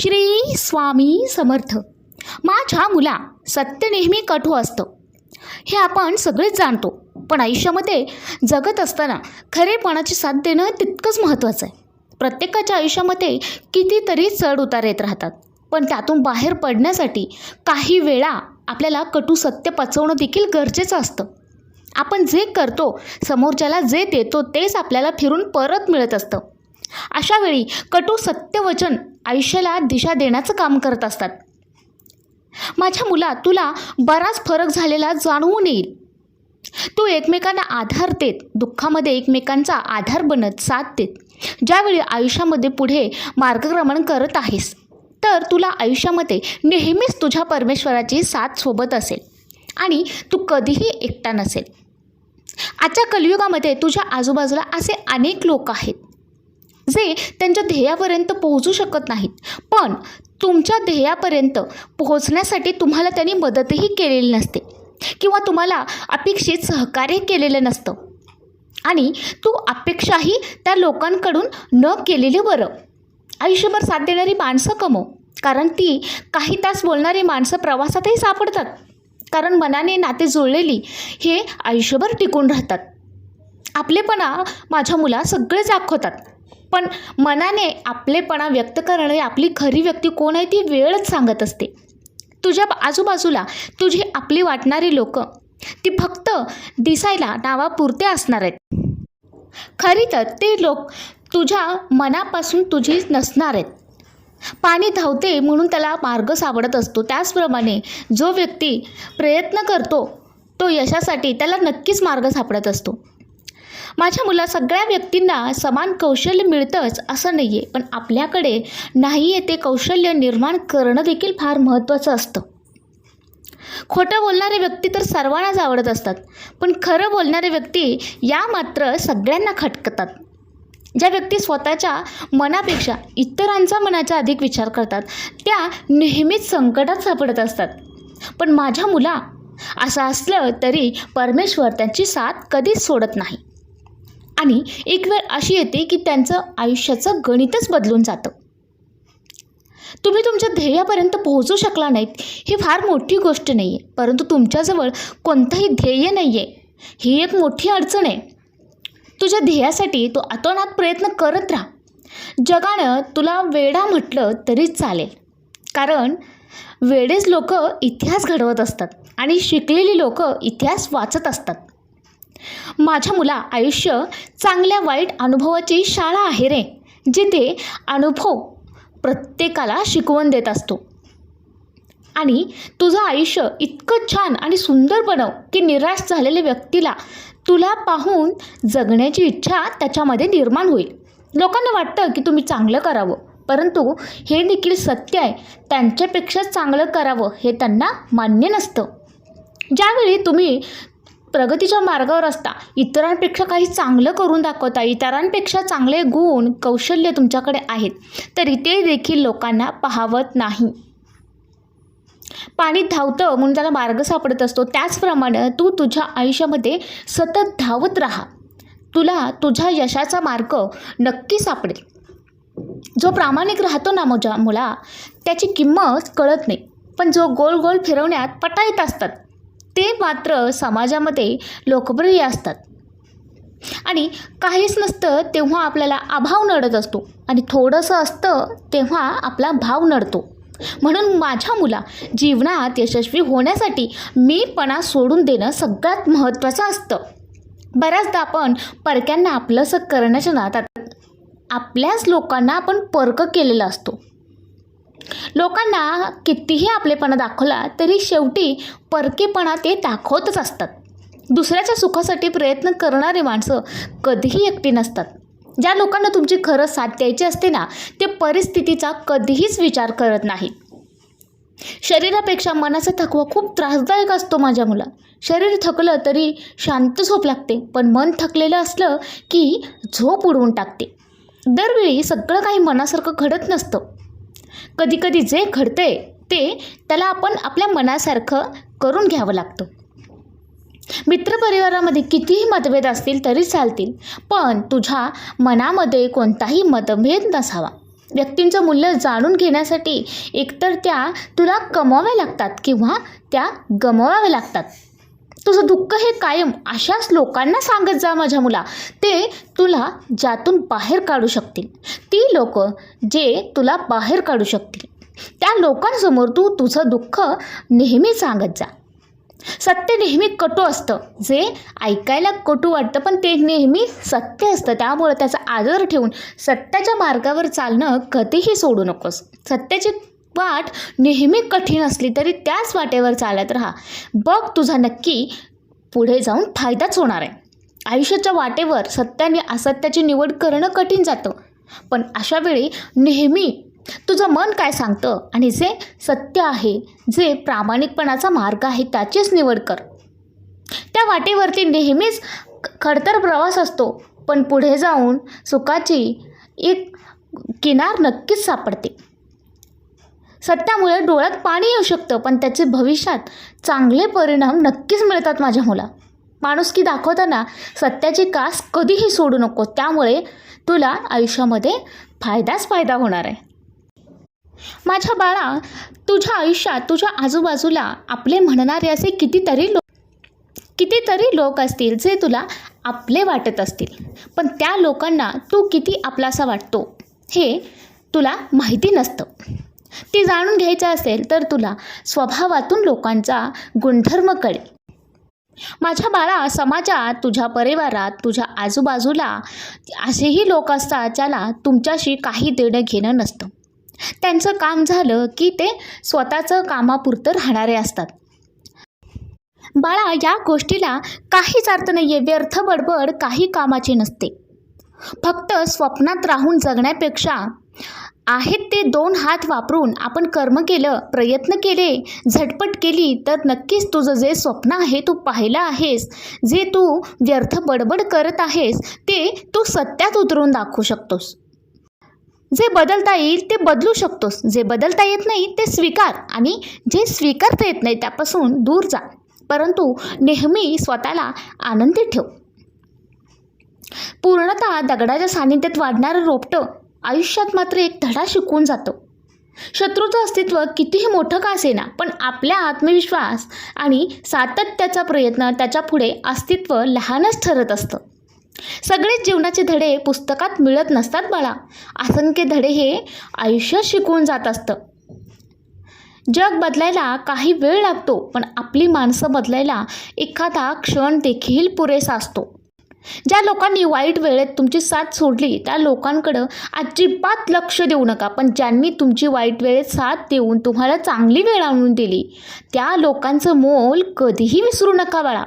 श्री स्वामी समर्थ. माझ्या मुला सत्य नेहमी कठो असतं. हे आपण सगळेच जाणतो पण आयुष्यामध्ये जगत असताना खरेपणाची साथ देणं तितकंच महत्त्वाचं आहे. प्रत्येकाच्या आयुष्यामध्ये कितीतरी चढ उतार येत राहतात पण त्यातून बाहेर पडण्यासाठी काही वेळा आपल्याला कटू सत्य पचवणं देखील गरजेचं असतं. आपण जे करतो समोरच्याला जे देतो तेच आपल्याला फिरून परत मिळत असतं. अशावेळी कटू सत्यवचन आयुष्याला दिशा देण्याचं काम करत असतात. माझ्या मुला तुला बराच फरक झालेला जाणवून येईल. तू एकमेकांना आधार देत दुःखामध्ये एकमेकांचा आधार बनत साथ देत ज्यावेळी आयुष्यामध्ये पुढे मार्गक्रमण करत आहेस तर तुला आयुष्यामध्ये नेहमीच तुझ्या परमेश्वराची साथ सोबत असेल आणि तू कधीही एकटा नसेल. आजच्या कलियुगामध्ये तुझ्या आजूबाजूला असे अनेक लोक आहेत. जे त्यांच्या ध्येयापर्यंत पोहोचू शकत नाहीत. पण तुमच्या ध्येयापर्यंत पोहोचण्यासाठी तुम्हाला त्यांनी मदतही केलेली नसते. किंवा तुम्हाला अपेक्षित सहकार्य केलेलं नसतं. आणि तू अपेक्षाही त्या लोकांकडून न केलेले बरं. आयुष्यभर साथ देणारी माणसं कमव. कारण ती काही तास बोलणारी माणसं प्रवासातही सापडतात. कारण मनाने नाते जुळलेली हे आयुष्यभर टिकून राहतात. आपलेपणा माझ्या मुला सगळेच दाखवतात. पण मनाने आपलेपणा व्यक्त करणारी आपली खरी व्यक्ती कोण आहे ती वेळच सांगत असते. तुझ्या आजूबाजूला तुझी आपली वाटणारी लोक ती फक्त दिसायला नावापुरते असणार आहेत. खरी तर ते लोक तुझ्या मनापासून तुझी नसणार आहेत. पाणी धावते म्हणून त्याला मार्ग सापडत असतो. त्याचप्रमाणे जो व्यक्ती प्रयत्न करतो तो यशासाठी त्याला नक्कीच मार्ग सापडत असतो. माझ्या मुला सगळ्या व्यक्तींना समान कौशल्य मिळतंच असं नाही आहे पण आपल्याकडे नाही आहे ते कौशल्य निर्माण करणं देखील फार महत्त्वाचं असतं. खोटं बोलणारे व्यक्ती तर सर्वांनाच आवडत असतात. पण खरं बोलणारे व्यक्ती या मात्र सगळ्यांना खटकतात. ज्या व्यक्ती स्वतःच्या मनापेक्षा इतरांचा मनाचा अधिक विचार करतात त्या नेहमीच संकटात सापडत असतात. पण माझ्या मुला असं असलं तरी परमेश्वर त्यांची साथ कधीच सोडत नाही. आणि एक वेळ अशी येते की त्यांचं आयुष्याचं गणितच बदलून जातं. तुम्ही तुमच्या ध्येयापर्यंत पोहोचू शकला नाहीत ही फार मोठी गोष्ट नाही आहे परंतु तुमच्याजवळ कोणतंही ध्येय नाही आहे ही एक मोठी अडचण आहे. तुझ्या ध्येयासाठी तू अतोनात प्रयत्न करत राहा. जगानं तुला वेडा म्हटलं तरी चालेल. कारण वेडेच लोक इतिहास घडवत असतात आणि शिकलेली लोक इतिहास वाचत असतात. माझ्या मुला आयुष्य चांगल्या वाईट अनुभवाची शाळा आहे रे जिथे अनुभव प्रत्येकाला शिकवण देत असतो. आणि तुझं आयुष्य इतकं छान आणि सुंदर बनव की निराश झालेल्या व्यक्तीला तुला पाहून जगण्याची इच्छा त्याच्यामध्ये निर्माण होईल. लोकांना वाटतं की तुम्ही चांगलं करावं परंतु हे देखील सत्य आहे. त्यांच्यापेक्षा चांगलं करावं हे त्यांना मान्य नसतं. ज्यावेळी तुम्ही प्रगतीच्या मार्गावर असता. इतरांपेक्षा काही चांगलं करून दाखवता इतरांपेक्षा चांगले गुण कौशल्य तुमच्याकडे आहेत. तरी ते देखील लोकांना पाहावत नाही. पाणी धावतं म्हणून त्याला मार्ग सापडत असतो. त्याचप्रमाणे तू तुझ्या आयुष्यामध्ये सतत धावत राहा. तुला तुझ्या यशाचा मार्ग नक्की सापडेल. जो प्रामाणिक राहतो ना माझ्या मुला त्याची किंमत कळत नाही. पण जो गोल गोल फिरवण्यात पटायत असतात ते मात्र समाजामध्ये लोकप्रिय असतात. आणि काहीच नसतं तेव्हा आपल्याला अभाव नडत असतो. आणि थोडंसं असतं तेव्हा आपला भाव नडतो. म्हणून माझ्या मुला जीवनात यशस्वी होण्यासाठी मीपणा सोडून देणं सगळ्यात महत्त्वाचं असतं. बऱ्याचदा आपण परक्यांना आपलंसं करण्याच्या नातात आपल्याच लोकांना आपण परकं केलेला असतो. लोकांना कितीही आपलेपणा दाखवला तरी शेवटी परकेपणा ते दाखवतच असतात. दुसऱ्याच्या सुखासाठी प्रयत्न करणारी माणसं कधीही एकटी नसतात. ज्या लोकांना तुमची खरं साथ द्यायची असते ना ते परिस्थितीचा कधीहीच विचार करत नाही शरीरापेक्षा मनाचा थकवा खूप त्रासदायक असतो माझ्या मुला. शरीर थकलं तरी शांत झोप लागते पण मन थकलेलं असलं की झोप उडवून टाकते. दरवेळी सगळं काही मनासारखं घडत नसतं. कधीकधी जे घडते ते त्याला आपण आपल्या मनासारखं करून घ्यावं लागतं. मित्रपरिवारामध्ये कितीही मतभेद असतील तरी चालतील पण तुझ्या मनामध्ये कोणताही मतभेद नसावा. व्यक्तींचं मूल्य जाणून घेण्यासाठी एकतर त्या तुला कमवाव्या लागतात किंवा त्या गमवाव्या लागतात. तुझं दुःख हे कायम अशाच लोकांना सांगत जा माझ्या मुला. ते तुला ज्यातून बाहेर काढू शकतील. ती लोक जे तुला बाहेर काढू शकतील. त्या लोकांसमोर तू तुझं दुःख नेहमी सांगत जा. सत्य नेहमी कटू असतं. जे ऐकायला कटू वाटतं पण ते नेहमी सत्य असतं. त्यामुळं त्याचा आदर ठेवून सत्याच्या मार्गावर चालणं कधीही सोडू नकोस. सत्याची वाट नेहमी कठीण असली तरी त्याच वाटेवर चालत राहा. बघ तुझा नक्की पुढे जाऊन फायदाच होणार आहे. आयुष्याच्या वाटेवर सत्याने असत्याची निवड करणं कठीण जातं. पण अशा वेळी नेहमी तुझं मन काय सांगतं आणि जे सत्य आहे जे प्रामाणिकपणाचा मार्ग आहे त्याचीच निवड कर. त्या वाटेवरती नेहमीच खडतर प्रवास असतो. पण पुढे जाऊन सुखाची एक किनार नक्कीच सापडते. सत्यामुळे डोळ्यात पाणी येऊ शकतं पण त्याचे भविष्यात चांगले परिणाम नक्कीच मिळतात माझ्या मुला. माणुसकी दाखवताना सत्याची कास कधीही सोडू नको त्यामुळे तुला आयुष्यामध्ये फायदाच फायदा होणार आहे. माझ्या बाळा तुझ्या आयुष्यात तुझ्या आजूबाजूला आपले म्हणणारे असे कितीतरी लोक कितीतरी लोक असतील जे तुला आपले वाटत असतील. पण त्या लोकांना तू किती आपलासा वाटतो हे तुला माहिती नसतं. ती जाणून घ्यायचं असेल तर तुला स्वभावातून लोकांचा गुणधर्म कळेल. माझ्या बाळा समाजात तुझ्या परिवारात तुझ्या आजूबाजूला असेही लोक असतात ज्याला तुमच्याशी काही देणं घेणं नसतं. त्यांचं काम झालं की ते स्वतःचं कामापुरतं राहणारे असतात. बाळा या गोष्टीला काहीच अर्थ नाही आहे व्यर्थ बडबड काही कामाची नसते. फक्त स्वप्नात राहून जगण्यापेक्षा आहेत ते दोन हात वापरून आपण कर्म केलं प्रयत्न केले झटपट केली तर नक्कीच तुझं जे स्वप्न आहे तू पाहिलं आहेस. जे तू व्यर्थ बडबड करत आहेस ते तू सत्यात उतरून दाखवू शकतोस. जे बदलता येईल ते बदलू शकतोस. जे बदलता येत नाही ते स्वीकार आणि जे स्वीकारता येत नाही त्यापासून दूर जा. परंतु नेहमी स्वतःला आनंदी ठेव. पूर्णतः दगडाच्या सानिध्यात वाढणारं रोपटं आयुष्यात मात्र एक धडा शिकवून जातं. शत्रूचं अस्तित्व कितीही मोठं का असेना पण आपल्या आत्मविश्वास आणि सातत्याचा प्रयत्न त्याच्या पुढे अस्तित्व लहानच ठरत असतं. सगळेच जीवनाचे धडे पुस्तकात मिळत नसतात बाळा. असंख्य धडे हे आयुष्य शिकवून जात असतं. जग बदलायला काही वेळ लागतो पण आपली माणसं बदलायला एखादा क्षण देखील पुरेसा असतो. ज्या लोकांनी वाईट वेळेत तुमची साथ सोडली त्या लोकांकडं अजिबात लक्ष देऊ नका. पण ज्यांनी तुमची वाईट वेळेत साथ देऊन तुम्हाला चांगली वेळ आणून दिली त्या लोकांचं मोल कधीही विसरू नका बाळा.